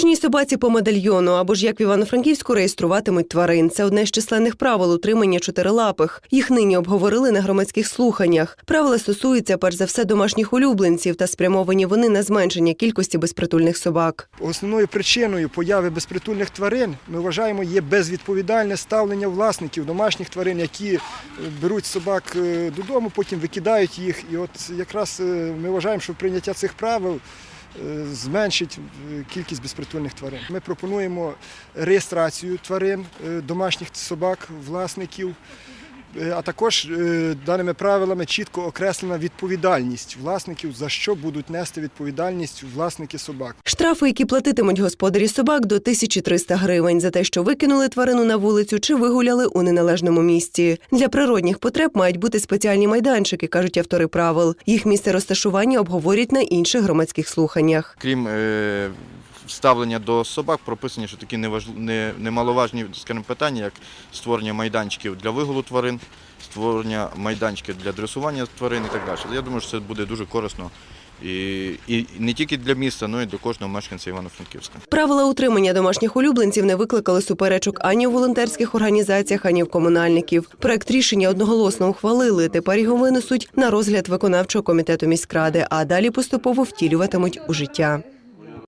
Кожній собаці по медальйону або ж як в Івано-Франківську реєструватимуть тварин. Це одне з численних правил утримання чотирилапих. Їх нині обговорили на громадських слуханнях. Правила стосуються перш за все домашніх улюбленців та спрямовані вони на зменшення кількості безпритульних собак. Основною причиною появи безпритульних тварин ми вважаємо є безвідповідальне ставлення власників домашніх тварин, які е, беруть собак е, додому, потім викидають їх. І от якраз е, ми вважаємо, що прийняття цих правил зменшить е, кількість безпритульних тварин. Ми пропонуємо реєстрацію тварин, е, домашніх собак, власників. Е, А також е, даними правилами чітко окреслена відповідальність власників, за що будуть нести відповідальність власники собак. Штрафи, які платитимуть господарі собак, до 1300 гривень за те, що викинули тварину на вулицю чи вигуляли у неналежному місці. Для природних потреб мають бути спеціальні майданчики, кажуть автори правил. Їх місце розташування обговорять на інших громадських слуханнях. Крім е, ставлення до собак, прописані, що такі неваж... немаловажні скажімо, питання, як створення майданчиків для вигулу тварин, створення майданчиків для дресування тварин і так далі. Я думаю, що це буде дуже корисно і, і не тільки для міста, але й для кожного мешканця Івано-Франківська. Правила утримання домашніх улюбленців не викликали суперечок ані у волонтерських організаціях, ані в комунальників. Проект рішення одноголосно ухвалили. Тепер його винесуть на розгляд виконавчого комітету міськради, а далі поступово втілюватимуть у життя.